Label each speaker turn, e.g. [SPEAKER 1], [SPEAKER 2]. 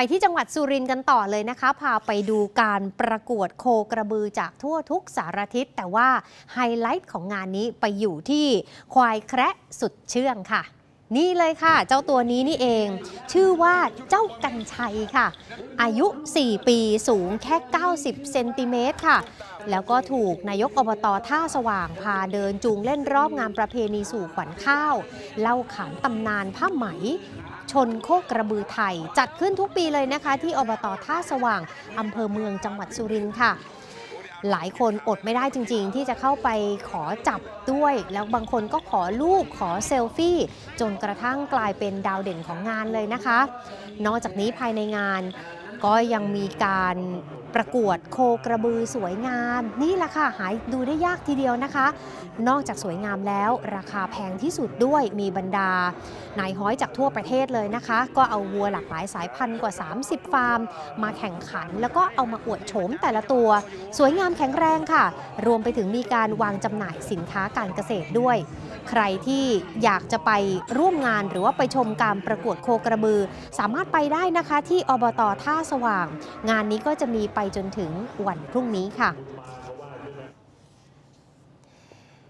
[SPEAKER 1] ไปที่จังหวัดสุรินทร์กันต่อเลยนะคะ พาไปดูการประกวดโคกระบือจากทั่วทุกสารทิศ แต่ว่าไฮไลท์ของงานนี้ไปอยู่ที่ควายแคระสุดเชื่องค่ะ นี่เลยค่ะ เจ้าตัวนี้นี่เอง ชื่อว่าเจ้ากันชัยค่ะ อายุ 4 ปีสูงแค่ 90 เซนติเมตรค่ะ แล้วก็ถูกนายกอบตท่าสว่างพาเดินจูงเล่นรอบงานประเพณีสู่ขวัญข้าว เล่าขานตำนานผ้าไหมชนโคกกระบือไทย จัดขึ้นทุกปีเลยนะคะ ที่อบตท่าสว่างอำเภอเมืองจังหวัดสุรินทร์ค่ะ หลายคนอดไม่ได้จริง ๆ ที่จะเข้าไปขอจับด้วย แล้วบางคนก็ขอรูปขอเซลฟี่ จนกระทั่งกลายเป็นดาวเด่นของงานเลยนะคะ นอกจากนี้ภายในงานก็ยังมีการ ประกวดโคกระบือสวยงามนี่แหละค่ะหายดูได้ยากทีเดียวนะคะ นอกจากสวยงามแล้วราคาแพงที่สุดด้วยมีบรรดานายห้อยจากทั่วประเทศเลยนะคะ ก็เอาวัวหลากหลายสายพันธุ์กว่า 30 ฟาร์ม มาแข่งขัน แล้วก็เอามาอวดโฉมแต่ละตัว สวยงามแข็งแรงค่ะ รวมไปถึงมีการวางจำหน่ายสินค้าการเกษตรด้วย ใครที่อยากจะไปร่วมงานหรือว่าไปชมการประกวดโคกระบือ สามารถไปได้นะคะที่อบตท่าสว่าง งานนี้ก็จะมีไปจนถึงวันพรุ่งนี้ค่ะ